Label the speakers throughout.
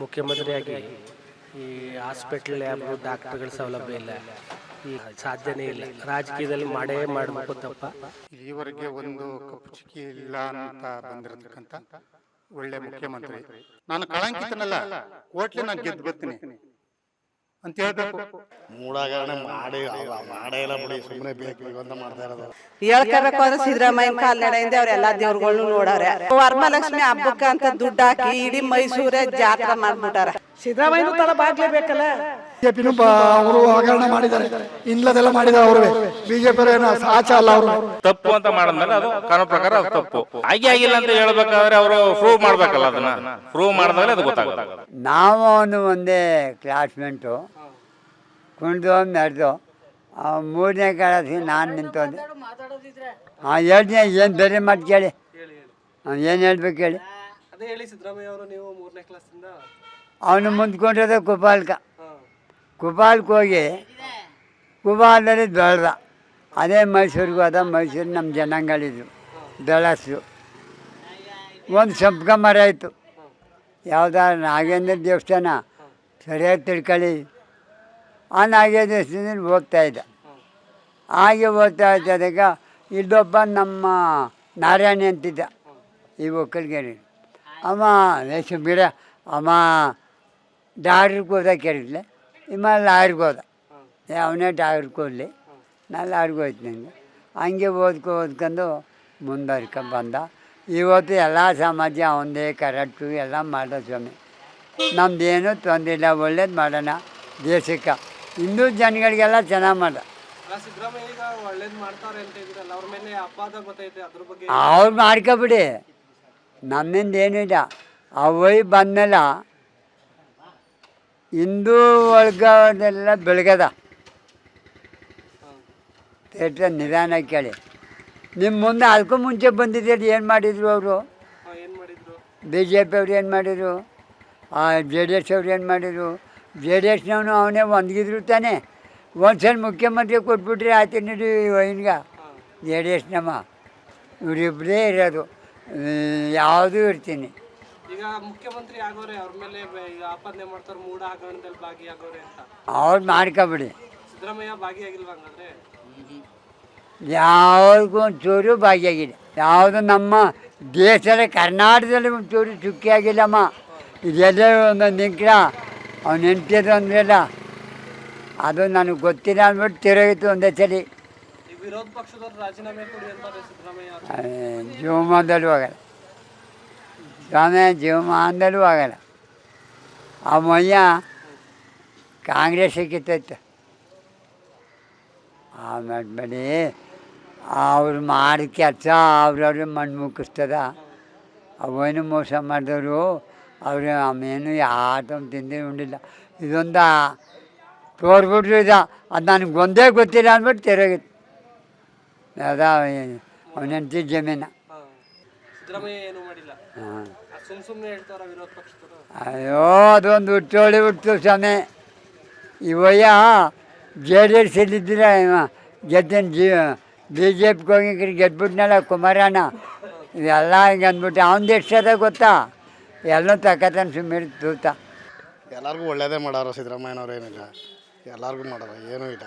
Speaker 1: ಮುಖ್ಯಮಂತ್ರಿಯಾಗಿ ಈ hospital lab ಡಾಕ್ಟರ್ಗಳ ಸೌಲಭ್ಯ ಇಲ್ಲ, ಈ ಸಾಧ್ಯನೇ ಇಲ್ಲ. ರಾಜಕೀಯದಲ್ಲಿ ಮಾಡೇ ಮಾಡಬೇಕು ತಪ್ಪ.
Speaker 2: ಈವರೆಗೆ ಒಂದು ಕಪ್ಪು ಚುಕ್ಕಿ ಇಲ್ಲ ಅಂತ ಬಂದಿರತಕ್ಕಂಥ ಒಳ್ಳೆ ಮುಖ್ಯಮಂತ್ರಿ. ನಾನು ಕಳಂಕಿತನಲ್ಲ ಓಟ್ಲಿ ನಾನು ಗೆದ್ದು ಬರ್ತೀನಿ. ಅಂತ ಹೇಳ್ಬೇಕು.
Speaker 3: ಮೂಡಾಗರಣೆ ಮಾಡಿ ನಡೆಯಿಂದ ಮಾಡೇ ಇಲ್ಲ ಬಿಡಿ ಸುಮ್ಮನೆ ಬೇಕು ಬೇಕು ಅಂತ ಮಾಡ್ತಾ ಇರೋದು.
Speaker 4: ಹೇಳ್ಕೋಬೇಕು ಅಂದ್ರೆ ಸಿದ್ದರಾಮಯ್ಯನ ಕಾಲ್ನಡೆಯಿಂದ ಅವ್ರೆಲ್ಲಾ ದೇವ್ರುಗಳ್ನು ನೋಡವ್ರೆ. ವರಮಹಾಲಕ್ಷ್ಮಿ ಹಬ್ಬಕ್ಕೆ ಅಂತ ದುಡ್ಡು ಹಾಕಿ ಇಡೀ ಮೈಸೂರೇ ಜಾತ್ರೆ ಮಾಡ್ಬಿಟ್ಟಾರ.
Speaker 5: ಸಿದ್ದರಾಮಯ್ಯನೂ ತಡ ಬಾಗ್ಲೇಬೇಕಲ್ಲ
Speaker 6: ಬಿಜೆಪಿನೂ ಅವರು ಹಗರಣ ಮಾಡಿದ್ದಾರೆ. ಇನ್ಲದೆಲ್ಲ ಮಾಡಿದ್ದಾರೆ ಅವರು. ಬಿಜೆಪಿ ಏನೋ ಸಾಚ ಅಲ್ಲ ಅವರು.
Speaker 7: ತಪ್ಪು ಅಂತ ಮಾಡಿದ್ಮೇಲೆ ಅದು ಕಾನೂನು ಪ್ರಕಾರ ಅದು ತಪ್ಪು. ಆಗಿ ಆಗಿಲ್ಲ ಅಂತ ಹೇಳ್ಬೇಕಾದ್ರೆ ಅವರು ಪ್ರೂವ್ ಮಾಡ್ಬೇಕಲ್ಲ ಅದನ್ನ. ಪ್ರೂವ್ ಮಾಡಿದ್ಮೇಲೆ ಅದು ಗೊತ್ತಾಗುತ್ತೆ
Speaker 8: ನಾವು ಅವನು ಒಂದೇ ಕ್ಲಾಸ್ಮೇಟು ಕುಣಿದು ನಡೆದು ಮೂರನೇ ಕ್ಲಾಸಿಗೆ ನಾನು ನಿಂತೋದೆ ಹಾಂ ಎರಡನೇ ಏನು ಬೇರೆ ಮಾತು ಕೇಳಿ? ಏನು ಹೇಳ್ಬೇಕು ಹೇಳಿ?
Speaker 1: ಅದೇ ಹೇಳಿ ಸಿದ್ದರಾಮಯ್ಯ ಅವರು ನೀವು ಮೂರನೇ ಕ್ಲಾಸಿಂದ
Speaker 8: ಅವನು ಮುಂದ್ಕೊಂಡಿರೋದೆ ಕುಪಾಲ್ಕ ಕುಪಾಲ್ಕ್ ಹೋಗಿ ಕುಪಾಲದಲ್ಲಿ ದೊಳ್ದ ಅದೇ ಮೈಸೂರಿಗೆ ಹೋದ ಮೈಸೂರು ನಮ್ಮ ಜನಾಂಗಳಿದ್ರು ಬೆಳಸು ಒಂದು ಸಂಪ್ಕ ಮರ ಆಯಿತು ಯಾವುದಾದ್ರು ನಾಗೇಂದ್ರ ದೇವಸ್ಥಾನ. ಸರಿಯಾಗಿ ತಿಳ್ಕೊಳ್ಳಿ. ಆ ನಾಗೇಂದ್ರ ದೇವಸ್ಥಾನದಲ್ಲಿ ಹೋಗ್ತಾ ಇದ್ದ. ಹಾಗೆ ಹೋಗ್ತಾ ಇದ್ದಾಗ ಇಲ್ಲೊಬ್ಬ ನಮ್ಮ ನಾರಾಯಣಿ ಅಂತಿದ್ದ ಈ ಒಕ್ಕಲ್ಗೇರಿ. ಅಮ್ಮ ಲೇಸು ಬಿಡ ಅವ ಡಾಕ್ಟ್ರಿಗೆ ಹೋದ ಕೇಳಿದ್ಲೆ. ಇಮ್ಮ ಲಾರಿಗೆ ಹೋದ? ಅವನೇ ಡಾಕ್ಟ್ರಿಗೆ ಹೋದ್ಲಿ ನಾನು ಲಾರಿಗೆ ಹೋಯ್ತು ನನಗೆ ಹಂಗೆ ಓದ್ಕೊ ಓದ್ಕೊಂಡು ಮುಂದುವರ್ಕೊ ಬಂದ. ಇವತ್ತು ಎಲ್ಲ ಸಮಾಜ ಅವನದೇ ಕರೆಕ್ಟು ಎಲ್ಲ ಮಾಡೋ ಸ್ವಾಮಿ. ನಮ್ದೇನು ತೊಂದರೆ ಇಲ್ಲ ಒಳ್ಳೇದು ಮಾಡೋಣ ದೇಶಕ್ಕೆ. ಹಿಂದೂ ಜನಗಳಿಗೆಲ್ಲ ಚೆನ್ನಾಗಿ ಮಾಡ.
Speaker 1: ಅವ್ರ
Speaker 8: ಮಾಡ್ಕೊಬಿಡಿ. ನಮ್ಮಿಂದ ಏನಿಲ್ಲ. ಆ ವೈ ಬಂದಮೇಲೆ ಹಿಂದೂ ಒಳಗನೆಲ್ಲ ಬೆಳಗದ ಥಿಯೇಟ್ರ್ ನಿಧಾನ ಕೇಳಿ. ನಿಮ್ಮ ಮುಂದೆ ಅದಕ್ಕೂ ಮುಂಚೆ ಬಂದಿದ್ದೀರಿ ಏನು ಮಾಡಿದರು ಅವರು? ಬಿ ಜೆ ಪಿ ಅವ್ರು ಏನು ಮಾಡಿದರು? ಜೆ ಡಿ ಎಸ್ ಅವ್ರು ಏನು ಮಾಡಿದರು? ಜೆ ಡಿ ಎಸ್ನವನು ಅವನೇ ಒಂದ್ಗಿದ್ರು ತಾನೆ. ಒಂದು ಸಲ ಮುಖ್ಯಮಂತ್ರಿ ಕೊಟ್ಬಿಟ್ರೆ ಆಯ್ತು ನೀಡಿ ವೈನ್ಗ. ಜೆ ಡಿ ಎಸ್ನಮ್ಮ ಇವರಿಬ್ಬರೇ ಇರೋದು. ಯಾವುದೂ ಇರ್ತೀನಿ.
Speaker 1: ಈಗ ಮುಖ್ಯಮಂತ್ರಿ ಆಗೋರೆ ಅವ್ರ ಮೇಲೆ ಈಗ ಆಪಾದನೆ ಮಾಡ್ತಾರೆ ಮೂಡ ಹಗರಣದಲ್ಲಿ ಭಾಗಿಯಾಗೋರೆ ಅಂತ.
Speaker 8: ಅವ್ರು ಮಾಡ್ಕೊಬಿಡಿ
Speaker 1: ಸಿದ್ದರಾಮಯ್ಯ ಭಾಗಿಯಾಗಿಲ್ವಾ ಹಂಗಂದ್ರೆ?
Speaker 8: ಯಾವುದಕ್ಕೂ ಒಂಚೂರು ಭಾಗಿಯಾಗಿದೆ ಯಾವುದು ನಮ್ಮ ದೇಶದ ಕರ್ನಾಟಕದಲ್ಲಿ ಒಂಚೂರು ಚುಕ್ಕಿ ಆಗಿಲ್ಲಮ್ಮ ಇದೆಲ್ಲ ಒಂದು ನಿಂಕ್ರ ಅವ್ನು ನೆಂಟಿದ್ದು ಅಂದ್ರಲ್ಲ ಅದು ನನಗೆ ಗೊತ್ತಿಲ್ಲ ಅಂದ್ಬಿಟ್ಟು ತಿರುಗಿತು ಒಂದೇ ಸಲ
Speaker 1: ವಿರೋಧ ಪಕ್ಷದವ್ರು ರಾಜೀನಾಮೆ ಕೊಡಿ ಅಂತಾರೆ ಸಿದ್ದರಾಮಯ್ಯ.
Speaker 8: ಜೀವಮಾನದಲ್ಲೂ ಆಗಲ್ಲ ಸ್ವಾಮಿ ಜೀವಮಾನದಲ್ಲೂ ಆಗಲ್ಲ. ಆ ಮಯ್ಯ ಕಾಂಗ್ರೆಸ್ ಕಿತ್ತೈತೆ. ಆಮೇಲೆ ಬರೀ ಅವ್ರು ಮಾಡಿ ಕೆಲಸ ಅವ್ರವ್ರೆ ಮಣ್ಣು ಮುಕ್ಕಿಸ್ತದ. ಅವೇನು ಮೋಸ ಮಾಡಿದವರು, ಅವರು ಆಮೇನು ಯಾರು ತಿಂದು ಉಂಡಿಲ್ಲ. ಇದೊಂದು ತೋರ್ಬಿಟ್ರು ಇದ. ಅದು ನನಗೆ ಒಂದೇ ಗೊತ್ತಿಲ್ಲ ಅಂದ್ಬಿಟ್ಟು ತಿರುಗಿತ್ತು ಅದ ಅವನಂತಿ ಜಮೀನು. ಅಯ್ಯೋ ಅದೊಂದು ಹುಟ್ಟೋಳಿ ಹುಟ್ಟು ಸ್ವಾಮಿ ಇವಯ್ಯ ಜೆ ಡಿ ಎಸ್ ಇಲ್ಲಿದ್ದಿರ ಗೆದ್ದಿನ ಜಿ ಬಿ ಜೆ ಪಿ ಹೋಗಿ ಗೆದ್ಬಿಟ್ನಲ್ಲ ಕುಮಾರಣ್ಣ. ಇವೆಲ್ಲ ಹಿಂಗೆ ಅಂದ್ಬಿಟ್ಟು ಅವ್ನ್ದು ಎಷ್ಟು ಅದ ಗೊತ್ತಾ? ಎಲ್ಲ ತಕ್ಕತನ ಸುಮ್ಮನೆ ತೂತ.
Speaker 3: ಎಲ್ಲರಿಗೂ ಒಳ್ಳೇದೇ ಮಾಡೋರು ಸಿದ್ದರಾಮಯ್ಯನವ್ರು ಏನಿಲ್ಲ. ಎಲ್ಲರಿಗೂ ಮಾಡೋರು ಏನೂ ಇಲ್ಲ.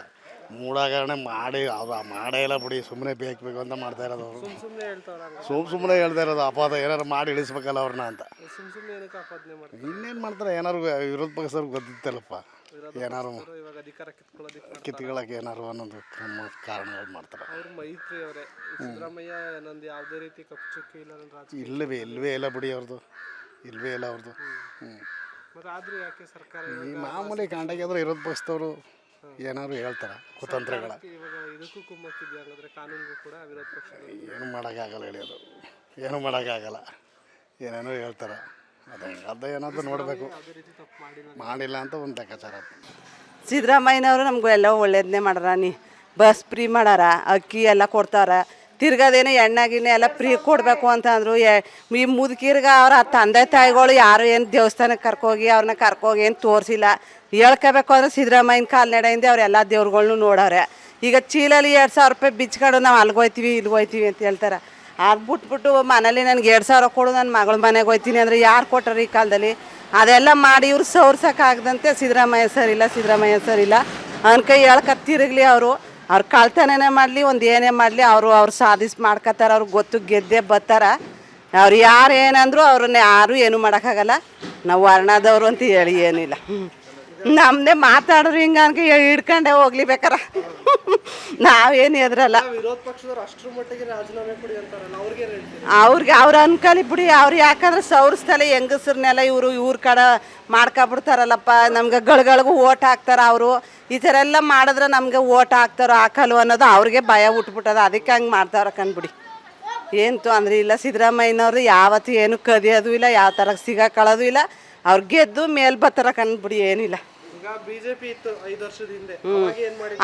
Speaker 3: ಮೂಡಾಗರಣೆ ಮಾಡಿ ಅದು ಮಾಡೇ ಇಲ್ಲ ಬಿಡಿ ಸುಮ್ಮನೆ ಬೇಕು ಬೇಕು ಅಂತ ಮಾಡ್ತಾ ಇರೋದು ಅವರು.
Speaker 1: ಹಂಗ.
Speaker 3: ಸುಮ್ ಸುಮ್ಮನೆ ಹೇಳ್ತಾ ಇರೋದು ಅಪಾದ ಏನಾರು ಮಾಡಿ ಇಳಿಸ್ಬೇಕಲ್ಲ ಅವ್ರನ್ನ ಅಂತ.
Speaker 1: ಸುಮ್ ಸುಮ್ನೆ ಏನಕ್ಕೆ ಆಪಾದನೆ ಮಾಡ್ತಾರೆ?
Speaker 3: ಇನ್ನೇನು ಮಾಡ್ತಾರೆ ಏನಾರು ವಿರೋಧ ಪಕ್ಷದವ್ರು ಗೊತ್ತಿತ್ತಲ್ಲಪ್ಪ. ಏನಾರು
Speaker 1: ಇವಾಗ ಅಧಿಕಾರ ಕಿತ್ಕೊಳ್ಳೋದಕ್ಕೆ
Speaker 3: ಕಿತ್ಕೊಳ್ಳೋಕೆ ಏನಾರು ಅನ್ನೋದು ಕ್ರಮ ಕಾರಣಗಳು ಮಾಡ್ತಾರೆ.
Speaker 1: ಅವ್ರ ಮೈತ್ರಿ ಅವರೇ ಸಿದ್ದರಾಮಯ್ಯ ನಂದು ಯಾವುದೇ ರೀತಿ ಕಪ್ಪು ಚುಕ್ಕಿ ಇಲ್ಲ ನನ್ನ ರಾಜಕೀಯ
Speaker 3: ಇಲ್ಲವೇ ಇಲ್ವೇ ಇಲ್ಲ. ಬಿಡಿ ಅವ್ರದ್ದು ಇಲ್ಲವೇ ಇಲ್ಲ ಅವ್ರದ್ದು ಹ್ಞೂ
Speaker 1: ಮತ್ತೆ ಆದರೂ ಯಾಕೆ ಸರ್ಕಾರ
Speaker 3: ಈ ಮಾಮೂಲಿ ಕಾಂಡಾಗಿದ್ರೆ ವಿರೋಧ ಪಕ್ಷದವರು ಏನಾದ್ರು ಹೇಳ್ತಾರೆ ಕುತಂತ್ರಗಳ.
Speaker 1: ಇವಾಗ ಇದಕ್ಕೂ ಕುಮ್ಮಕ್ಕಿದ್ಯಾ ಹಂಗಂದ್ರೆ ಕಾನೂನಿಗೂ ಕೂಡ ವಿರೋಧ ಪಕ್ಷದವರು
Speaker 3: ಏನು ಮಾಡೋಕ್ಕಾಗಲ್ಲ ಹೇಳಿ ಅದು. ಏನು ಮಾಡೋಕ್ಕಾಗಲ್ಲ. ಏನೇನೋ ಹೇಳ್ತಾರೆ. ಅದೇ ಅದ ಏನಾದ್ರು ನೋಡಬೇಕು.
Speaker 1: ಯಾವುದೇ ರೀತಿ ತಪ್ಪು ಮಾಡಿಲ್ಲ
Speaker 3: ಮಾಡಿಲ್ಲ ಅಂತ ಒಂದು ಲೆಕ್ಕಾಚಾರ
Speaker 4: ಸಿದ್ದರಾಮಯ್ಯನವರು ನಮಗೂ ಎಲ್ಲ ಒಳ್ಳೇದನ್ನೇ ಮಾಡ್ಯಾರ. ನೀ ಬಸ್ ಫ್ರೀ ಮಾಡಾರ ಅಕ್ಕಿ ಎಲ್ಲ ಕೊಡ್ತಾರ. ತಿರ್ಗದೇನು ಎಣ್ಣೆ ಗಿಣ್ಣೆ ಎಲ್ಲ ಫ್ರೀ ಕೊಡಬೇಕು ಅಂತ ಅಂದರು. ಈ ಮುದುಕಿರ್ಗ ಅವ್ರ ತಂದೆ ತಾಯಿಗಳು ಯಾರು ಏನು ದೇವಸ್ಥಾನಕ್ಕೆ ಕರ್ಕೋಗಿ ಅವ್ರನ್ನ ಕರ್ಕೋಗಿ ಏನು ತೋರಿಸಿಲ್ಲ. ಹೇಳ್ಕೋಬೇಕು ಅಂದ್ರೆ ಸಿದ್ದರಾಮಯ್ಯನ ಕಾಲ್ನಡೆಯಿಂದ ಎಲ್ಲ ದೇವ್ರುಗಳ್ನು ನೋಡವ್ರೆ. ಈಗ ಚೀಲಲ್ಲಿ ಎರಡು ಸಾವಿರ ರೂಪಾಯಿ ಬಿಚ್ಕೊಂಡು ನಾವು ಅಲ್ಗೋಯ್ತೀವಿ ಇಲ್ಗೋಯ್ತೀವಿ ಅಂತ ಹೇಳ್ತಾರೆ. ಆಗ್ಬಿಟ್ಬಿಟ್ಟು ಬಿಟ್ಬಿಟ್ಟು ಮನೇಲಿ ನನಗೆ ಎರಡು ಸಾವಿರ ಕೊಡು ನನ್ನ ಮಗಳ ಮನೆಗೆ ಹೋಯ್ತೀನಿ ಅಂದರೆ ಯಾರು ಕೊಟ್ಟರು ಈ ಕಾಲದಲ್ಲಿ? ಅದೆಲ್ಲ ಮಾಡಿ ಇವ್ರು ಸೋರ್ಸೋಕ್ಕಾಗದಂತೆ ಸಿದ್ದರಾಮಯ್ಯ ಸರ್ ಇಲ್ಲ, ಸಿದ್ದರಾಮಯ್ಯ ಸರ್ ಇಲ್ಲ. ಅವ್ನ ಕೈ ಹೇಳ್ಕತ್ತಿರಲಿ ಅವರು. ಅವ್ರು ಕಳ್ತನೇ ಮಾಡಲಿ, ಒಂದು ಏನೇ ಮಾಡಲಿ, ಅವರು ಅವ್ರು ಸಾಧಿಸಿ ಮಾಡ್ಕೋತಾರೆ ಅವ್ರಿಗೆ ಗೊತ್ತು ಗೆದ್ದೆ ಬರ್ತಾರೆ. ಅವ್ರು ಯಾರು ಏನಂದ್ರು ಅವ್ರನ್ನ ಯಾರೂ ಏನು ಮಾಡೋಕ್ಕಾಗಲ್ಲ. ನಾವು ವರ್ಣದವರು ಅಂತ ಹೇಳಿ ಏನಿಲ್ಲ. ನಮ್ಮನ್ನೇ ಮಾತಾಡಿದ್ರು ಹಿಂಗ ಅನ್ಕ ಹಿಡ್ಕೊಂಡೆ ಹೋಗ್ಲಿ ಬೇಕಾರ. ನಾವೇನು ಎದ್ರಲ್ಲ.
Speaker 1: ಅವ್ರಿಗೆ
Speaker 4: ಅವ್ರು ಅನ್ಕಲಿ ಬಿಡಿ ಅವ್ರು ಯಾಕಂದ್ರೆ ಸೌರಿಸ್ತಲ್ಲ ಹೆಂಗಸ್ರನ್ನೆಲ್ಲ ಇವರು ಇವ್ರ ಕಡೆ ಮಾಡ್ಕೊಬಿಡ್ತಾರಲ್ಲಪ್ಪ ನಮ್ಗೆ ಗಳಿಗಳಿಗೂ ಓಟ್ ಹಾಕ್ತಾರ ಅವರು. ಈ ಥರ ಎಲ್ಲ ಮಾಡಿದ್ರೆ ನಮಗೆ ಓಟ್ ಹಾಕ್ತಾರೋ ಹಾಕಲ್ವ ಅನ್ನೋದು ಅವ್ರಿಗೆ ಭಯ ಉಟ್ಬಿಟ್ಟದ ಅದಕ್ಕೆ ಹಂಗೆ ಮಾಡ್ತಾರ ಕಂಡ್ಬಿಡಿ ಏನು ತೊಂದ್ರೆ ಇಲ್ಲ ಸಿದ್ದರಾಮಯ್ಯನವ್ರು ಯಾವತ್ತೂ ಏನು ಕದಿಯೋದು ಇಲ್ಲ ಯಾವ ಥರ ಸಿಗಾಕೊಳ್ಳೋದು ಇಲ್ಲ ಅವ್ರು ಗೆದ್ದು ಮೇಲ್ ಬತ್ತಾರ ಕಂಡ್ಬಿಡಿ ಏನಿಲ್ಲ.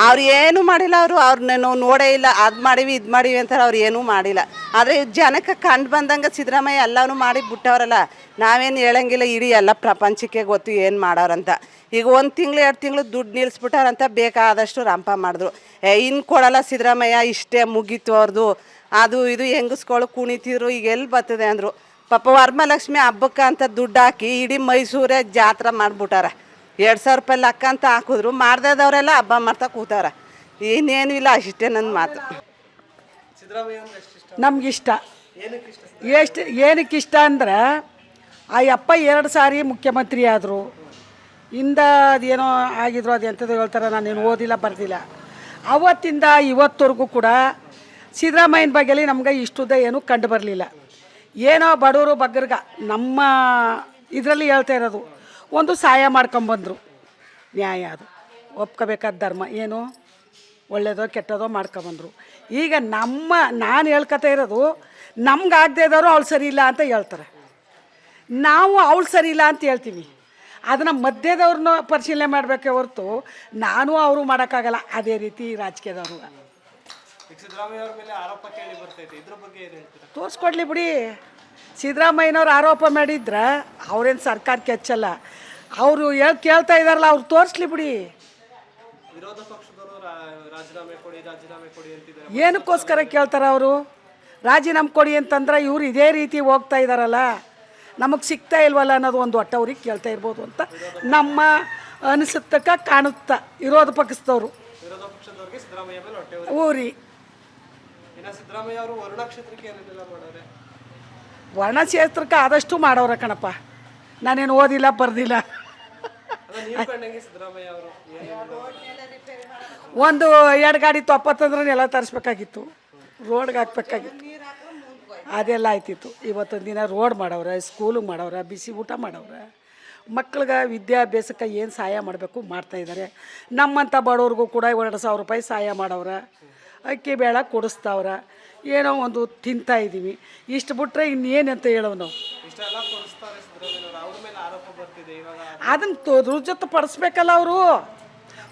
Speaker 4: ಅವ್ರು ಏನು ಮಾಡಿಲ್ಲ ಅವರು. ಅವ್ರನ್ನ ನಾವು ನೋಡೇ ಇಲ್ಲ. ಅದು ಮಾಡಿವಿ ಇದು ಮಾಡಿವಿ ಅಂತಾರೆ. ಅವ್ರು ಏನೂ ಮಾಡಿಲ್ಲ. ಆದರೆ ಜನಕ್ಕೆ ಕಂಡು ಬಂದಂಗ ಸಿದ್ದರಾಮಯ್ಯ ಎಲ್ಲನೂ ಮಾಡಿ ಬಿಟ್ಟವ್ರಲ್ಲ. ನಾವೇನು ಹೇಳಂಗಿಲ್ಲ ಇಡೀ ಎಲ್ಲ ಪ್ರಪಂಚಕ್ಕೆ ಗೊತ್ತು ಏನು ಮಾಡೋರಂತ ಈಗ ಒಂದು ತಿಂಗಳು ಎರಡು ತಿಂಗಳು ದುಡ್ಡು ನಿಲ್ಲಿಸ್ಬಿಟ್ಟಾರಂತ ಬೇಕಾದಷ್ಟು ರಂಪ ಮಾಡಿದ್ರು. ಏ ಇನ್ನು ಕೊಡಲ್ಲ ಸಿದ್ದರಾಮಯ್ಯ ಇಷ್ಟೇ ಮುಗೀತು ಅವ್ರದ್ದು ಅದು ಇದು ಹೆಂಗಸ್ಗಳು ಕುಣಿತಿದ್ರು ಈಗ ಎಲ್ಲಿ ಬರ್ತದೆ ಅಂದರು. ಪಾಪ ವರಮಹಾಲಕ್ಷ್ಮಿ ಹಬ್ಬಕ್ಕೆ ಅಂತ ದುಡ್ಡು ಹಾಕಿ ಇಡೀ ಮೈಸೂರೇ ಜಾತ್ರೆ ಮಾಡಿಬಿಟ್ಟಾರ. ಎರಡು ಸಾವಿರ ರೂಪಾಯಿ ಲಕ್ಕ ಅಂತ ಹಾಕಿದ್ರು, ಮಾಡ್ದದವರೆಲ್ಲ ಹಬ್ಬ ಮಾಡ್ತಾ ಕೂತಾರ. ಇನ್ನೇನು ಇಲ್ಲ, ಅಷ್ಟೇ ನನ್ನ ಮಾತು.
Speaker 5: ನಮ್ಗಿಷ್ಟ. ಎಷ್ಟು ಏನಕ್ಕೆ ಇಷ್ಟ ಅಂದ್ರೆ, ಆ ಅಪ್ಪ ಎರಡು ಸಾರಿ ಮುಖ್ಯಮಂತ್ರಿ ಆದರು. ಇಂದ ಅದೇನೋ ಆಗಿದ್ರು, ಅದು ಎಂಥದ್ದು ಹೇಳ್ತಾರೆ, ನಾನೇನು ಓದಿಲ್ಲ, ಬರ್ದಿಲ್ಲ. ಅವತ್ತಿಂದ ಇವತ್ತವರೆಗೂ ಕೂಡ ಸಿದ್ದರಾಮಯ್ಯನ ಬಗ್ಗೆಲಿ ನಮ್ಗೆ ಇಷ್ಟುದ್ದ ಏನೂ ಕಂಡು ಬರಲಿಲ್ಲ. ಏನೋ ಬಡವರು ಬಗ್ಗರ್ಗ, ನಮ್ಮ ಇದರಲ್ಲಿ ಹೇಳ್ತಾ ಇರೋದು ಒಂದು ಸಹಾಯ ಮಾಡ್ಕೊಂಬಂದರು. ನ್ಯಾಯ ಅದು. ಒಪ್ಕೋಬೇಕಾದ ಧರ್ಮ. ಏನು? ಒಳ್ಳೆಯದೋ ಕೆಟ್ಟದೋ ಮಾಡ್ಕೊಂಬಂದರು. ಈಗ ನಮ್ಮ ನಾನು ಹೇಳ್ಕೊತಾ ಇರೋದು ನಮ್ಗೆ ಆಗದೆ ಇದ್ದವರು ಅವ್ಳು ಸರಿ ಇಲ್ಲ ಅಂತ ಹೇಳ್ತಾರೆ. ನಾವು ಅವಳು ಸರಿ ಇಲ್ಲ ಅಂತ ಹೇಳ್ತೀವಿ. ಅದನ್ನು ಮಧ್ಯದವ್ರನ್ನ ಪರಿಶೀಲನೆ ಮಾಡಬೇಕೇ ಹೊರತು ನಾನು ಅವರು ಮಾಡೋಕ್ಕಾಗಲ್ಲ. ಅದೇ ರೀತಿ ರಾಜಕೀಯದವರು.
Speaker 1: ಈಗ ಸಿದ್ದರಾಮಯ್ಯ ಅವ್ರ ಮೇಲೆ ಆರೋಪ ಕೇಳಿ ಬರ್ತೈತೆ. ಇದ್ರ ಬಗ್ಗೆ ಏನ್ ಹೇಳ್ತೀರಾ?
Speaker 5: ತೋರಿಸ್ಕೊಡ್ಲಿ ಬಿಡಿ. ಸಿದ್ದರಾಮಯ್ಯನವ್ರು ಆರೋಪ ಮಾಡಿದ್ರೆ ಅವ್ರೇನು ಸರ್ಕಾರ ಕೆಚ್ಚಲ್ಲ. ಅವರು ಹೇಳ್ ಕೇಳ್ತಾ ಇದ್ದಾರಲ್ಲ ಅವ್ರು ತೋರಿಸ್ಲಿ ಬಿಡಿ. ಏನಕ್ಕೋಸ್ಕರ ಕೇಳ್ತಾರೆ ಅವರು? ರಾಜೀನಾಮೆ ಕೊಡಿ ಅಂತಂದ್ರೆ ಇವ್ರು ಇದೇ ರೀತಿ ಹೋಗ್ತಾ ಇದ್ದಾರಲ್ಲ ನಮಗೆ ಸಿಗ್ತಾ ಇಲ್ವಲ್ಲ ಅನ್ನೋದು ಒಂದು ಒಟ್ಟು ಅವ್ರಿಗೆ ಕೇಳ್ತಾ ಇರ್ಬೋದು ಅಂತ ನಮ್ಮ ಅನಿಸುತ್ತಕ್ಕ ಕಾಣುತ್ತಾ ವಿರೋಧ ಪಕ್ಷದವರು. ಊರಿ
Speaker 1: ಸಿದ್ದರಾಮಯ್ಯ ಅವರು ವರುಣ ಕ್ಷೇತ್ರಕ್ಕೆ ಏನೇನೆಲ್ಲ ಮಾಡವ್ರೆ
Speaker 5: ವರ್ಣಕ್ಷೇತ್ರಕ್ಕೆ ಆದಷ್ಟು ಮಾಡೋರ ಕಣಪ್ಪ. ನಾನೇನು ಓದಿಲ್ಲ ಬರ್ದಿಲ್ಲ.
Speaker 1: ಅದ ನೀವು ಕಂಡಂಗೆ ಅವರು
Speaker 5: ಒಂದು ಎರಡು ಗಾಡಿ ತೊಪ್ಪತ್ತಂದ್ರೆ ಎಲ್ಲ ತರಿಸ್ಬೇಕಾಗಿತ್ತು. ರೋಡ್ಗೆ ಹಾಕ್ಬೇಕಾಗಿತ್ತು. ಅದೆಲ್ಲ ಆಯ್ತಿತ್ತು. ಇವತ್ತೊಂದು ದಿನ ರೋಡ್ ಮಾಡವ್ರೆ ಸ್ಕೂಲಿಗೆ ಮಾಡವ್ರೆ ಬಿಸಿ ಊಟ ಮಾಡವ್ರೆ. ಮಕ್ಳಿಗೆ ವಿದ್ಯಾಭ್ಯಾಸಕ್ಕೆ ಏನು ಸಹಾಯ ಮಾಡಬೇಕು ಮಾಡ್ತಾಯಿದ್ದಾರೆ ನಮ್ಮಂಥ ಬಡವ್ರಿಗೂ ಕೂಡ ಎರಡು ಸಾವಿರ ರೂಪಾಯಿ ಸಹಾಯ ಮಾಡವ್ರೆ. ಅಕ್ಕಿ ಬೇಳೆ ಕೊಡಿಸ್ತಾವ್ರೆ. ಏನೋ ಒಂದು ತಿಂತಾ ಇದ್ದೀವಿ. ಇಷ್ಟು ಬಿಟ್ರೆ ಇನ್ನೇನು ಅಂತ ಹೇಳೋ ನಾವು. ಅದನ್ನು ತೋ ರುಜುವತ್ತು ಪಡಿಸ್ಬೇಕಲ್ಲ ಅವರು.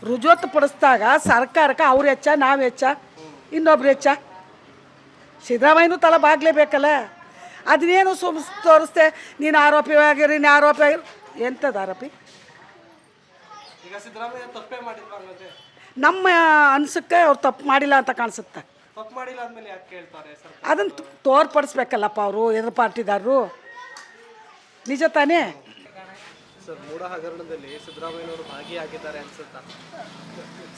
Speaker 5: ರುಜುವತ್ತು ಪಡಿಸ್ದಾಗ ಸರ್ಕಾರಕ್ಕೆ ಅವ್ರು ಹೆಚ್ಚ ನಾವು ಹೆಚ್ಚ ಇನ್ನೊಬ್ರು ಹೆಚ್ಚ. ಸಿದ್ದರಾಮಯ್ಯನೂ ತಲೆ ಬಾಗ್ಲೇಬೇಕಲ್ಲ ಅದನ್ನೇನು ಸುಮ್ ತೋರಿಸ್ದೆ ನೀನು ಆರೋಪಿ ಆಗಿರಿ ನೀನು ಆರೋಪಿ ಆಗಿರಿ. ಎಂಥದ್ದು ಆರೋಪಿ? ನಮ್ಮ ಅನ್ಸಕ್ಕೆ ಅವ್ರು ತಪ್ಪು ಮಾಡಿಲ್ಲ ಅಂತ ಕಾಣಿಸುತ್ತೆ.
Speaker 1: ತಪ್ಪು ಮಾಡಿಲ್ಲ ಅಂದ್ಮೇಲೆ ಯಾಕೆ ಕೇಳ್ತಾರೆ ಸರ್?
Speaker 5: ಅದನ್ನು ತೋರ್ಪಡಿಸ್ಬೇಕಲ್ಲಪ್ಪ ಅವರು ಎದುರು ಪಾರ್ಟಿದಾರರು. ನಿಜ ತಾನೇ?
Speaker 1: ಸರ್ ಮೂಡ ಹಗರಣದಲ್ಲಿ ಸಿದ್ದರಾಮಯ್ಯನವರು ಭಾಗಿಯಾಗಿದ್ದಾರೆ ಅನ್ಸುತ್ತಾ?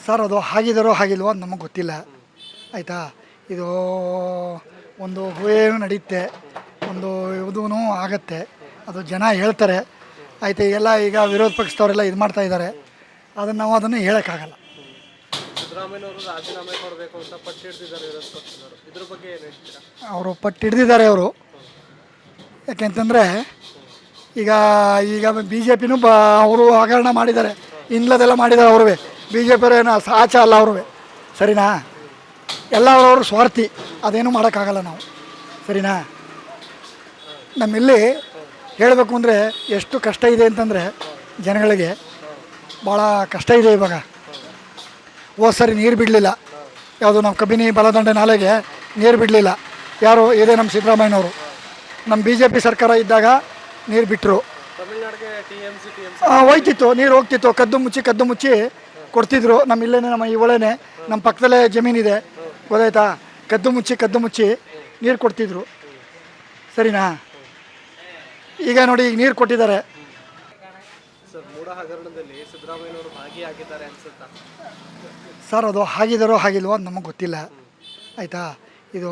Speaker 6: ಸರ್ ಅದು ಹಾಗಿದಾರೋ ಹಾಗಿಲ್ವೋ ಅಂತ ನಮಗೆ ಗೊತ್ತಿಲ್ಲ. ಆಯಿತಾ? ಇದು ಒಂದು ಹೂವೇನು ನಡೆಯುತ್ತೆ ಒಂದು ಇದೂ ಆಗತ್ತೆ. ಅದು ಜನ ಹೇಳ್ತಾರೆ. ಆಯಿತಾ ಎಲ್ಲ ಈಗ ವಿರೋಧ ಪಕ್ಷದವರೆಲ್ಲ ಇದು ಮಾಡ್ತಾ ಇದ್ದಾರೆ. ಅದನ್ನು ನಾವು ಅದನ್ನು ಹೇಳೋಕ್ಕಾಗಲ್ಲ.
Speaker 1: ಸಿದ್ದರಾಮಯ್ಯನವರು ರಾಜೀನಾಮೆ ಕೊಡಬೇಕು ಅಂತ ಇದ್ರ ಬಗ್ಗೆ ಏನು ಹೇಳ್ತೀರಾ?
Speaker 6: ಅವರು ಪಟ್ಟು ಹಿಡ್ದಿದ್ದಾರೆ ಅವರು. ಯಾಕೆಂತಂದರೆ ಈಗ ಈಗ ಬಿ ಜೆ ಪಿನೂ ಬ ಅವರು ಹಗರಣ ಮಾಡಿದ್ದಾರೆ. ಇನ್ಲದೆಲ್ಲ ಮಾಡಿದ್ದಾರೆ ಅವ್ರವೇ. ಬಿ ಜೆ ಪಿಯವ್ರೇನು ಸಾಚ ಅಲ್ಲ ಅವ್ರವೇ. ಸರಿನಾ? ಎಲ್ಲ ಅವರವರು ಸ್ವಾರ್ಥಿ. ಅದೇನು ಮಾಡೋಕ್ಕಾಗಲ್ಲ ನಾವು. ಸರಿನಾ? ನಮ್ಮಿಲ್ಲಿ ಹೇಳಬೇಕು ಅಂದರೆ ಎಷ್ಟು ಕಷ್ಟ ಇದೆ ಅಂತಂದರೆ ಜನಗಳಿಗೆ ಭಾಳ ಕಷ್ಟ ಇದೆ ಇವಾಗ. ಹೋದ ಸರಿ ನೀರು ಬಿಡಲಿಲ್ಲ. ಯಾವುದು ನಮ್ಮ ಕಬಿನಿ ಬಲದಂಡೆ ನಾಲೆಗೆ ನೀರು ಬಿಡಲಿಲ್ಲ. ಯಾರು ಇದೇ ನಮ್ಮ ಸಿದ್ದರಾಮಯ್ಯನವರು. ನಮ್ಮ ಬಿ ಜೆ ಪಿ ಸರ್ಕಾರ ಇದ್ದಾಗ ನೀರು ಬಿಟ್ಟರು ಹೋಯ್ತಿತ್ತು ನೀರು ಹೋಗ್ತಿತ್ತು. ಕದ್ದು ಮುಚ್ಚಿ ಕದ್ದು ಮುಚ್ಚಿ ಕೊಡ್ತಿದ್ರು. ನಮ್ಮ ಇಲ್ಲೇನೆ ನಮ್ಮ ಈ ಒಳೇನೆ ನಮ್ಮ ಪಕ್ಕದಲ್ಲೇ ಜಮೀನಿದೆ. ಗೊತ್ತಾಯ್ತಾ? ಕದ್ದು ಮುಚ್ಚಿ ಕದ್ದು ಮುಚ್ಚಿ ನೀರು ಕೊಡ್ತಿದ್ರು. ಸರಿನಾ? ಈಗ ನೋಡಿ ಈಗ ನೀರು ಕೊಟ್ಟಿದ್ದಾರೆ.
Speaker 1: ಸರ್
Speaker 6: ಅದು ಆಗಿದಾರೋ ಆಗಿಲ್ವೋ ಅಂತ ನಮಗೆ ಗೊತ್ತಿಲ್ಲ. ಆಯಿತಾ? ಇದು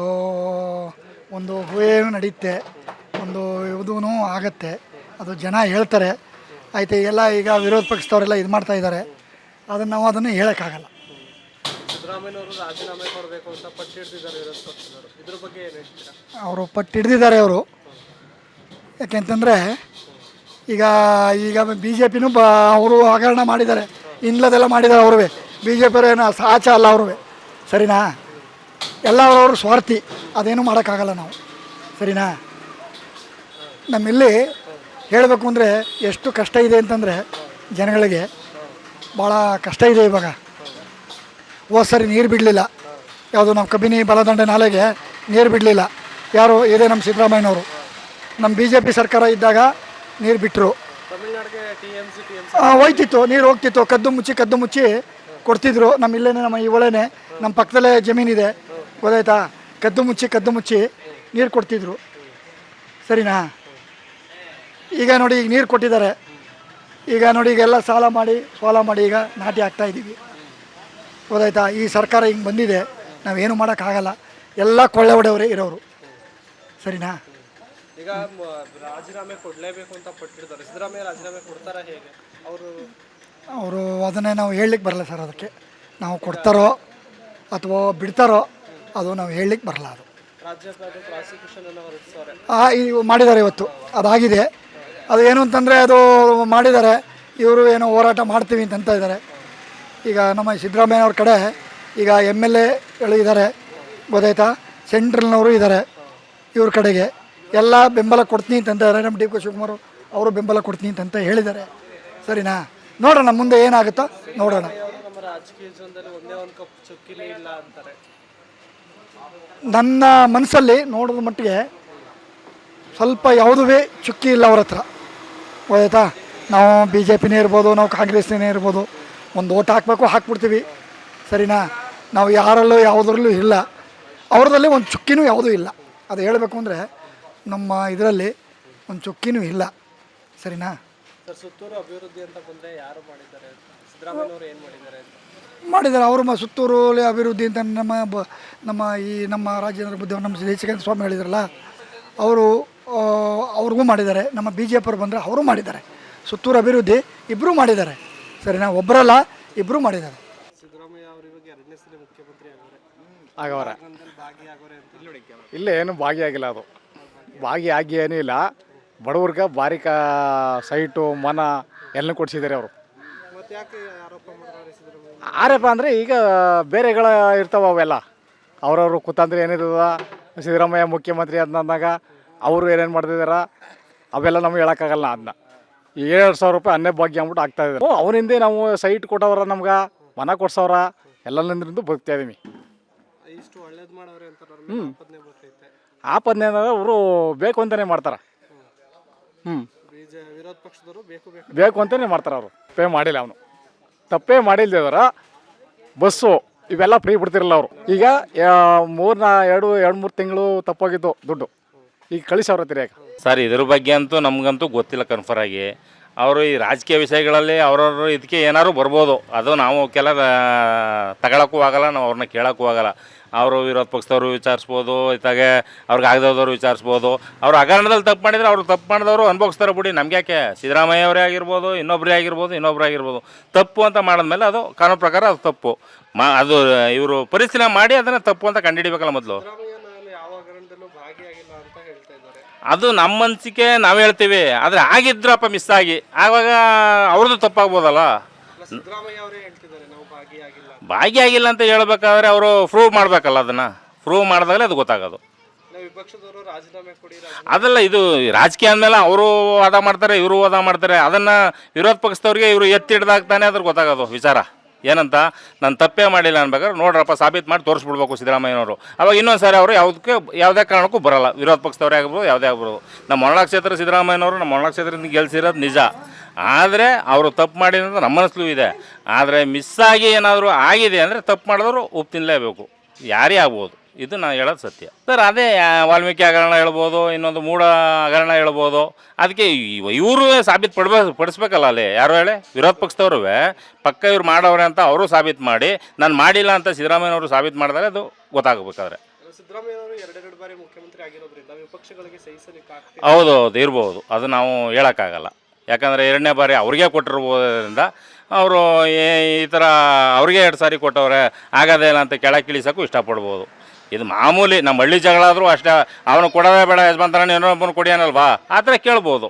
Speaker 6: ಒಂದು ಹೂವೇನು ನಡೆಯುತ್ತೆ ಒಂದು ಇದೂ ಆಗತ್ತೆ. ಅದು ಜನ ಹೇಳ್ತಾರೆ. ಆಯಿತು ಈಗೆಲ್ಲ ಈಗ ವಿರೋಧ ಪಕ್ಷದವರೆಲ್ಲ ಇದು ಮಾಡ್ತಾ ಇದ್ದಾರೆ. ಅದನ್ನು ನಾವು ಅದನ್ನು ಹೇಳೋಕ್ಕಾಗಲ್ಲ. ಅವರು ಪಟ್ಟು ಹಿಡ್ದಿದ್ದಾರೆ ಅವರು. ಯಾಕೆಂತಂದರೆ ಈಗ ಈಗ ಬಿ ಜೆ ಪಿನೂ ಬ ಅವರು ಹಗರಣ ಮಾಡಿದ್ದಾರೆ. ಇನ್ಲದೆಲ್ಲ ಮಾಡಿದ್ದಾರೆ ಅವ್ರೂ ಬಿ ಜೆ ಪಿ ಏನೋ ಸಾಚ ಅಲ್ಲ ಅವ್ರೂ ಸರಿನಾ? ಎಲ್ಲ ಅವ್ರವ್ರ ಸ್ವಾರ್ಥಿ. ಅದೇನು ಮಾಡೋಕ್ಕಾಗಲ್ಲ ನಾವು. ಸರಿನಾ? ನಮ್ಮಿಲ್ಲಿ ಹೇಳಬೇಕು ಅಂದರೆ ಎಷ್ಟು ಕಷ್ಟ ಇದೆ ಅಂತಂದರೆ ಜನಗಳಿಗೆ ಭಾಳ ಕಷ್ಟ ಇದೆ ಇವಾಗ. ಹೋದ ಸರಿ ನೀರು ಬಿಡಲಿಲ್ಲ. ಯಾವುದು ನಮ್ಮ ಕಬಿನಿ ಬಲದಂಡೆ ನಾಲೆಗೆ ನೀರು ಬಿಡಲಿಲ್ಲ. ಯಾರು ಇದೆ ನಮ್ಮ ಸಿದ್ದರಾಮಯ್ಯನವರು. ನಮ್ಮ ಬಿ ಜೆ ಪಿ ಸರ್ಕಾರ ಇದ್ದಾಗ ನೀರು ಬಿಟ್ಟರು ಹೋಯ್ತಿತ್ತು ನೀರು ಹೋಗ್ತಿತ್ತು. ಕದ್ದು ಮುಚ್ಚಿ ಕದ್ದು ಮುಚ್ಚಿ ಕೊಡ್ತಿದ್ರು. ನಮ್ಮ ಇಲ್ಲೇನೆ, ನಮ್ಮ ಈ ಒಳೇನೆ ನಮ್ಮ ಪಕ್ಕದಲ್ಲೇ ಜಮೀನಿದೆ ಗೊತ್ತಾಯ್ತಾ? ಕದ್ದು ಮುಚ್ಚಿ ಕದ್ದು ಮುಚ್ಚಿ ನೀರು ಕೊಡ್ತಿದ್ರು. ಸರಿನಾ? ಈಗ ನೋಡಿ, ಈಗ ನೀರು ಕೊಟ್ಟಿದ್ದಾರೆ. ಈಗ ನೋಡಿ ಈಗೆಲ್ಲ ಸಾಲ ಮಾಡಿ ಸಾಲ ಮಾಡಿ ಈಗ ನಾಟಿ ಆಗ್ತಾ ಇದ್ದೀವಿ ಗೊತ್ತಾಯ್ತಾ? ಈ ಸರ್ಕಾರ ಹಿಂಗೆ ಬಂದಿದೆ. ನಾವೇನು ಮಾಡೋಕ್ಕಾಗಲ್ಲ. ಎಲ್ಲ ಕೊಳ್ಳೆ ಹೊಡೆಯವರೇ ಇರೋರು. ಸರಿನಾ?
Speaker 1: ಈಗ ರಾಜೀನಾಮೆ ಕೊಡಲೇಬೇಕು ಅಂತ ಪಟ್ಟಿರ್ತಾರೆ. ಸಿದ್ದರಾಮಯ್ಯ ರಾಜೀನಾಮೆ ಕೊಡ್ತಾರ ಹೇಗೆ? ಅವರು
Speaker 6: ಅವರು ಅದನ್ನೇ ನಾವು ಹೇಳಲಿಕ್ಕೆ ಬರಲ್ಲ ಸರ್ ಅದಕ್ಕೆ. ನಾವು ಕೊಡ್ತಾರೋ ಅಥವಾ ಬಿಡ್ತಾರೋ ಅದು ನಾವು ಹೇಳಲಿಕ್ಕೆ ಬರಲ್ಲ ಅದು. ಮಾಡಿದ್ದಾರೆ ಇವತ್ತು. ಅದಾಗಿದೆ. ಅದು ಏನು ಅಂತಂದರೆ ಅದು ಮಾಡಿದ್ದಾರೆ. ಇವರು ಏನೋ ಹೋರಾಟ ಮಾಡ್ತೀವಿ ಅಂತ ಇದ್ದಾರೆ. ಈಗ ನಮ್ಮ ಸಿದ್ದರಾಮಯ್ಯವ್ರ ಕಡೆ ಈಗ ಎಂ ಎಲ್ ಎಗಳು ಇದ್ದಾರೆ. ಗೊತ್ತಾಯ್ತಾ? ಸೆಂಟ್ರಲ್ನವರು ಇದ್ದಾರೆ ಇವ್ರ ಕಡೆಗೆ. ಎಲ್ಲ ಬೆಂಬಲ ಕೊಡ್ತೀನಿ ಅಂತ ಇದ್ದಾರೆ. ನಮ್ಮ ಡಿ ಕೆ ಶಿವಕುಮಾರ್ ಅವರು ಬೆಂಬಲ ಕೊಡ್ತೀನಿ ಅಂತ ಹೇಳಿದ್ದಾರೆ. ಸರಿನಾ? ನೋಡೋಣ, ಮುಂದೆ ಏನಾಗುತ್ತೋ ನೋಡೋಣ. ನನ್ನ ಮನಸ್ಸಲ್ಲಿ ನೋಡಿದ ಮಟ್ಟಿಗೆ ಸ್ವಲ್ಪ ಯಾವುದೂ ಚುಕ್ಕಿ ಇಲ್ಲ ಅವ್ರ ಹತ್ರ. ಗೊತ್ತಾಯ್ತಾ ನಾವು ಬಿ ಜೆ ಪಿನೇ ಇರ್ಬೋದು, ನಾವು ಕಾಂಗ್ರೆಸ್ನೇ ಇರ್ಬೋದು, ಒಂದು ಓಟ್ ಹಾಕಬೇಕು, ಹಾಕ್ಬಿಡ್ತೀವಿ. ಸರಿನಾ? ನಾವು ಯಾರಲ್ಲೂ ಯಾವುದರಲ್ಲೂ ಇಲ್ಲ. ಅವ್ರದಲ್ಲಿ ಒಂದು ಚುಕ್ಕಿನೂ ಯಾವುದೂ ಇಲ್ಲ. ಅದು ಹೇಳಬೇಕು ಅಂದರೆ ನಮ್ಮ ಇದರಲ್ಲಿ ಒಂದು ಚುಕ್ಕಿನೂ ಇಲ್ಲ. ಸರಿನಾ?
Speaker 1: ಸರ್ ಸುತ್ತೂರು ಅಭಿವೃದ್ಧಿ ಅಂತ ಬಂದ್ರೆ ಯಾರು ಮಾಡಿದ್ದಾರೆ ಸಿದ್ದರಾಮಯ್ಯನವರು ಏನು ಮಾಡಿದ್ದಾರೆ ಅಂತ?
Speaker 6: ಮಾಡಿದ್ದಾರೆ ಅವರು ಮ ಸುತ್ತೂರು ಅಭಿವೃದ್ಧಿ ಅಂತ ನಮ್ಮ ಬ ನಮ್ಮ ಈ ನಮ್ಮ ರಾಜೇಂದ್ರ ಬುದ್ಧಿ ನಮ್ಮ ದೇಶಿಕೇಂದ್ರ ಸ್ವಾಮಿ ಹೇಳಿದ್ರಲ್ಲ ಅವರು ಅವ್ರಿಗೂ ಮಾಡಿದ್ದಾರೆ. ನಮ್ಮ ಬಿ ಜೆ ಪಿಯವ್ರು ಬಂದರೆ ಅವರು ಮಾಡಿದ್ದಾರೆ. ಸುತ್ತೂರು ಅಭಿವೃದ್ಧಿ ಇಬ್ಬರೂ ಮಾಡಿದ್ದಾರೆ. ಸರಿ ನಾವು ಒಬ್ಬರಲ್ಲ ಇಬ್ಬರೂ ಮಾಡಿದ್ದಾರೆ.
Speaker 1: ಸಿದ್ದರಾಮಯ್ಯ ಅವರು ಇವಾಗ ಎರಡನೇ ಸಲ ಮುಖ್ಯಮಂತ್ರಿ ಆಗವ್ರೆ
Speaker 9: ಆಗವರ
Speaker 1: ಹಗರಣದಲ್ಲಿ ಅಂತ.
Speaker 9: ಇಲ್ಲ ಏನು ಭಾಗಿಯಾಗಿಲ್ಲ ಅದು. ಭಾಗಿಯಾಗಿ ಏನೂ ಇಲ್ಲ. ಬಡವ್ರಿಗೆ ಭಾರಿ ಕಾ ಸೈಟು ಮನ ಎಲ್ಲ ಕೊಡಿಸಿದ್ದಾರೆ ಅವರು.
Speaker 1: ಆರೋಪ
Speaker 9: ಅಂದರೆ ಈಗ ಬೇರೆಗಳ ಇರ್ತಾವ ಅವೆಲ್ಲ. ಅವರವರು ಕುತಂತ್ರ ಏನಿರ್ತದ? ಸಿದ್ದರಾಮಯ್ಯ ಮುಖ್ಯಮಂತ್ರಿ ಅಂದಾಗ ಅವರು ಏನೇನು ಮಾಡ್ತಿದಾರ? ಅವೆಲ್ಲ ನಮ್ಗೆ ಹೇಳೋಕ್ಕಾಗಲ್ಲ ಅದನ್ನ ಏಳು ಸಾವಿರ ರೂಪಾಯಿ ಅನ್ನೇ ಭಾಗ್ಯ ಅಂದ್ಬಿಟ್ಟು ಆಗ್ತಾ ಇದ್ದಾರೆ ಅವರಿಂದ ನಾವು ಸೈಟ್ ಕೊಟ್ಟವ್ರ ನಮ್ಗೆ ಮನ ಕೊಡ್ಸವ್ರ ಎಲ್ಲನಿಂದ ಬದುಕ್ತಾ
Speaker 1: ಅವ್ರ ಮೇಲೆ ಆಪಾದನೆ
Speaker 9: ಅಂದ್ರೆ ಅವರು ಬೇಕು ಅಂತಲೇ ಮಾಡ್ತಾರೆ ಹ್ಞೂ
Speaker 1: ಬೀಜ ವಿರೋಧ ಪಕ್ಷದವರು ಬೇಕು ಬೇಕು.
Speaker 9: ಬೇಕು ಅಂತಲೇ ಮಾಡ್ತಾರೆ ಅವರು. ಪೇ ಮಾಡಿಲ್ಲ ಅವನು. ತಪ್ಪೇ ಮಾಡಿಲ್ದಿದ್ರ ಬಸ್ಸು ಇವೆಲ್ಲ ಫ್ರೀ ಬಿಡ್ತಿರಲ್ಲ ಅವರು. ಈಗ ಮೂರ್ನ ನಾ ಎರಡು ಎರಡು ಮೂರು ತಿಂಗಳು ತಪ್ಪಾಗಿದ್ದು ದುಡ್ಡು. ಈಗ ಕಳಿಸವ್ರ ತಿರ್ಯಾಗ
Speaker 7: ಸರ್ ಇದ್ರ ಬಗ್ಗೆ ಅಂತೂ ನಮಗಂತೂ ಗೊತ್ತಿಲ್ಲ ಕನ್ಫರ್ ಆಗಿ. ಅವರು ಈ ರಾಜಕೀಯ ವಿಷಯಗಳಲ್ಲಿ ಅವ್ರವ್ರ ಇದಕ್ಕೆ ಏನಾದ್ರು ಬರ್ಬೋದು. ಅದು ನಾವು ಕೆಲ ತಗೊಳಕ್ಕೂ ಆಗಲ್ಲ ನಾವು ಅವ್ರನ್ನ ಕೇಳೋಕ್ಕೂ ಆಗಲ್ಲ. ಅವರು ವಿರೋಧ ಪಕ್ಷದವರು ವಿಚಾರಿಸ್ಬೋದು, ಇತ್ತಾಗೆ ಅವ್ರಿಗೆ ಆಗದವ್ರು ವಿಚಾರಿಸ್ಬೋದು. ಅವ್ರು ಹಗರಣದಲ್ಲಿ ತಪ್ಪು ಮಾಡಿದರೆ ಅವ್ರು ತಪ್ಪು ಮಾಡಿದವರು ಅನುಭವಿಸ್ತಾರೆ ಬಿಡಿ. ನಮ್ಗೆ ಯಾಕೆ? ಸಿದ್ದರಾಮಯ್ಯ ಅವರೇ ಆಗಿರ್ಬೋದು ಇನ್ನೊಬ್ಬರೇ ಆಗಿರ್ಬೋದು ಇನ್ನೊಬ್ಬರೇ ಆಗಿರ್ಬೋದು. ತಪ್ಪು ಅಂತ ಮಾಡಿದ್ಮೇಲೆ ಅದು ಕಾನೂನು ಪ್ರಕಾರ ಅದು ತಪ್ಪು. ಮಾ, ಅದು ಇವರು ಪರಿಶೀಲನೆ ಮಾಡಿ ಅದನ್ನು ತಪ್ಪು ಅಂತ ಕಂಡುಹಿಡಿಬೇಕಲ್ಲ ಮೊದಲು. ಅದು ನಮ್ಮ ಅನಿಸಿಕೆ ನಾವು ಹೇಳ್ತೀವಿ. ಆದರೆ ಆಗಿದ್ರಪ್ಪ ಮಿಸ್ ಆಗಿ. ಆವಾಗ ಅವ್ರದ್ದು ತಪ್ಪಾಗ್ಬೋದಲ್ಲ
Speaker 1: ಅಲ್ಲ, ಸಿದ್ದರಾಮಯ್ಯ ಅವರೇ ಹೇಳ್ತಿದ್ದಾರೆ ನಾವು ಭಾಗಿಯಾಗಿಲ್ಲ
Speaker 7: ಭಾಗಿಯಾಗಿಲ್ಲ ಅಂತ ಹೇಳ್ಬೇಕಾದ್ರೆ ಅವರು ಪ್ರೂವ್ ಮಾಡಬೇಕಲ್ಲ ಅದನ್ನು. ಪ್ರೂವ್ ಮಾಡಿದಾಗಲೇ ಅದು ಗೊತ್ತಾಗೋದು. ಅದಲ್ಲ ಇದು ರಾಜಕೀಯ ಅಂದಮೇಲೆ ಅವರು ವಾದ ಮಾಡ್ತಾರೆ ಇವರು ವಾದ ಮಾಡ್ತಾರೆ. ಅದನ್ನು ವಿರೋಧ ಪಕ್ಷದವ್ರಿಗೆ ಇವರು ಎತ್ತಿ ಹಿಡ್ದಾಗ್ತಾನೆ ಅದ್ರ ಗೊತ್ತಾಗೋದು ವಿಚಾರ. ಏನಂತ? ನಾನು ತಪ್ಪೇ ಮಾಡಿಲ್ಲ ಅನ್ಬೇಕಾದ್ರೆ ನೋಡ್ರಪ್ಪ ಸಾಬೀತು ಮಾಡಿ ತೋರಿಸ್ಬಿಡ್ಬೇಕು ಸಿದ್ದರಾಮಯ್ಯನವರು. ಅವಾಗ ಇನ್ನೊಂದು ಸಾರಿ ಅವರು ಯಾವುದಕ್ಕೆ ಯಾವುದೇ ಕಾರಣಕ್ಕೂ ಬರಲ್ಲ. ವಿರೋಧ ಪಕ್ಷದವರೇ ಆಗ್ಬೋದು ಯಾವುದೇ ಆಗ್ಬೋದು. ನಮ್ಮ ಮೊಳಾ ಕ್ಷೇತ್ರ ಸಿದ್ದರಾಮಯ್ಯನವರು ನಮ್ಮ ಮೊಳಾ ಕ್ಷೇತ್ರದಿಂದ ಗೆಲ್ಸಿರೋದು ನಿಜ. ಆದರೆ ಅವರು ತಪ್ಪು ಮಾಡಿದಂತ ನಮ್ಮ ಮನಸ್ಸಲ್ಲೂ ಇದೆ. ಆದರೆ ಮಿಸ್ ಆಗಿ ಏನಾದರೂ ಆಗಿದೆ ಅಂದರೆ ತಪ್ಪು ಮಾಡಿದವರು ಉಪ್ಪು ತಿನ್ನಲೇಬೇಕು ಯಾರೇ ಆಗ್ಬೋದು. ಇದು ನಾನು ಹೇಳೋದು ಸತ್ಯ. ಸರ್ ಅದೇ ವಾಲ್ಮೀಕಿ ಹಗರಣ ಹೇಳ್ಬೋದು ಇನ್ನೊಂದು ಮೂಢ ಹಗರಣ ಹೇಳ್ಬೋದು. ಅದಕ್ಕೆ ಇವರು ಸಾಬೀತು ಪಡ್ಬೇಕು ಪಡಿಸ್ಬೇಕಲ್ಲ ಅಲ್ಲಿ. ಯಾರು ಹೇಳಿ? ವಿರೋಧ ಪಕ್ಷದವ್ರು ಪಕ್ಕ ಇವ್ರು ಮಾಡೋರೆ ಅಂತ ಅವರು ಸಾಬೀತು ಮಾಡಿ. ನಾನು ಮಾಡಿಲ್ಲ ಅಂತ ಸಿದ್ದರಾಮಯ್ಯನವರು ಸಾಬೀತು ಮಾಡಿದ್ರೆ ಅದು ಗೊತ್ತಾಗಬೇಕಾದ್ರೆ.
Speaker 1: ಸಿದ್ದರಾಮಯ್ಯವರು ಎರಡೆರಡು ಬಾರಿ ಮುಖ್ಯಮಂತ್ರಿ ಆಗಿರೋದ್ರಿಂದ ವಿಪಕ್ಷಗಳಿಗೆ ಸಹಿಸಲಿಕ್ಕೆ
Speaker 7: ಹೌದು ಹೌದು ಇರ್ಬೋದು. ಅದು ನಾವು ಹೇಳೋಕ್ಕಾಗಲ್ಲ. ಯಾಕಂದರೆ ಎರಡನೇ ಬಾರಿ ಅವ್ರಿಗೆ ಕೊಟ್ಟಿರ್ಬೋದ್ರಿಂದ ಅವರು ಈ ಥರ ಅವ್ರಿಗೆ ಎರಡು ಸಾರಿ ಕೊಟ್ಟವ್ರೆ ಆಗೋದೇ ಇಲ್ಲ ಅಂತ ಕೆಳಗೆ ಇಳಿಸೋಕ್ಕೂ ಇಷ್ಟಪಡ್ಬೋದು. ಇದು ಮಾಮೂಲಿ ನಮ್ಮ ಹಳ್ಳಿ ಜಗಳಾದರೂ ಅಷ್ಟೇ, ಅವನು ಕೊಡೋದೇ ಬೇಡ ಯಜಮಾನ್ತರ ಇನ್ನೊಬ್ಬನು ಕೊಡಿಯಾನಲ್ವಾ ಆ ಥರ ಕೇಳ್ಬೋದು.